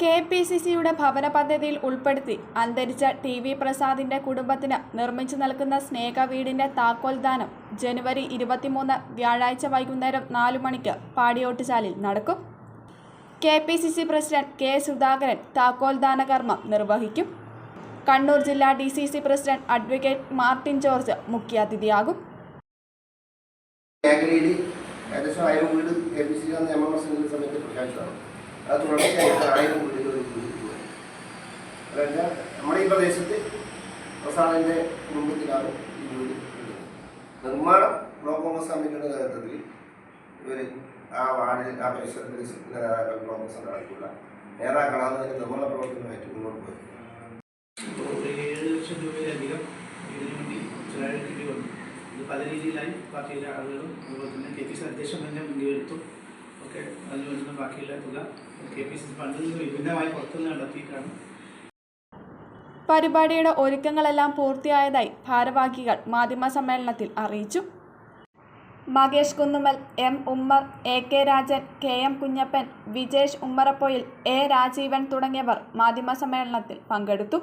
K P C സിയുടെ ഭവന പദ്ധതിയിൽ ഉൾപ്പെടുത്തി അന്തരിച്ച ടി വി പ്രസാദിന്റെ കുടുംബത്തിന് നിർമ്മിച്ചു നൽകുന്ന സ്നേഹ വീടിന്റെ താക്കോൽ ദാനം ജനുവരി ഇരുപത്തിമൂന്ന് വ്യാഴാഴ്ച വൈകുന്നേരം നാലു മണിക്ക് പാടിയോട്ടുചാലിൽ നടക്കും. K P C C president K Sudhakaran താക്കോൽ ദാന കർമ്മം നിർവഹിക്കും. കണ്ണൂർ ജില്ലാ D C C president advocate Martin George മുഖ്യാതിഥിയാകും. ഏകദേശം ആയിരം വീട് കെ പി സി സമയത്ത് പ്രഖ്യാപിച്ചതാണ്. അത് തുടർച്ചയായിട്ട് ആയിരം വീടുകൾ വീടുകൾ അതായത് നമ്മുടെ ഈ പ്രദേശത്ത് പ്രസാദിന്റെ കുടുംബത്തിലാണ് ഈ വീട് നിർമ്മാണം ബ്ലോക്ക് കോൺഗ്രസ് കമ്മിറ്റിയുടെ നേതൃത്വത്തിൽ ഇവർ ആ വാർഡിൽ ആ പരിസരത്തിൽ നേതാക്കൾ കോൺഗ്രസ് നടത്തിയുള്ള നേതാക്കളാണ് അതിന് നിർമ്മാണ പ്രവർത്തനമായിട്ട് മുന്നോട്ട് പോയത്. ഇത് പല രീതിയിലായി പാർട്ടിയിലെ ആളുകളും അതുപോലെ തന്നെ കെ പി സി അധ്യക്ഷൻ തന്നെ വേണ്ടുന്ന ബാക്കിയുള്ള തുക കെ പി സി ഫണ്ടിൽ നിന്ന് വിഭിന്നമായി പുറത്തുനിന്ന് പരിപാടിയുടെ ഒരുക്കങ്ങളെല്ലാം പൂർത്തിയായതായി ഭാരവാഹികൾ മാധ്യമ സമ്മേളനത്തിൽ അറിയിച്ചു. Makesh Kunnumal M Ummer A K Rajan K M Kunjappan Vijesh Ummarapoyil A Rajeevan തുടങ്ങിയവർ മാധ്യമ സമ്മേളനത്തിൽ പങ്കെടുത്തു.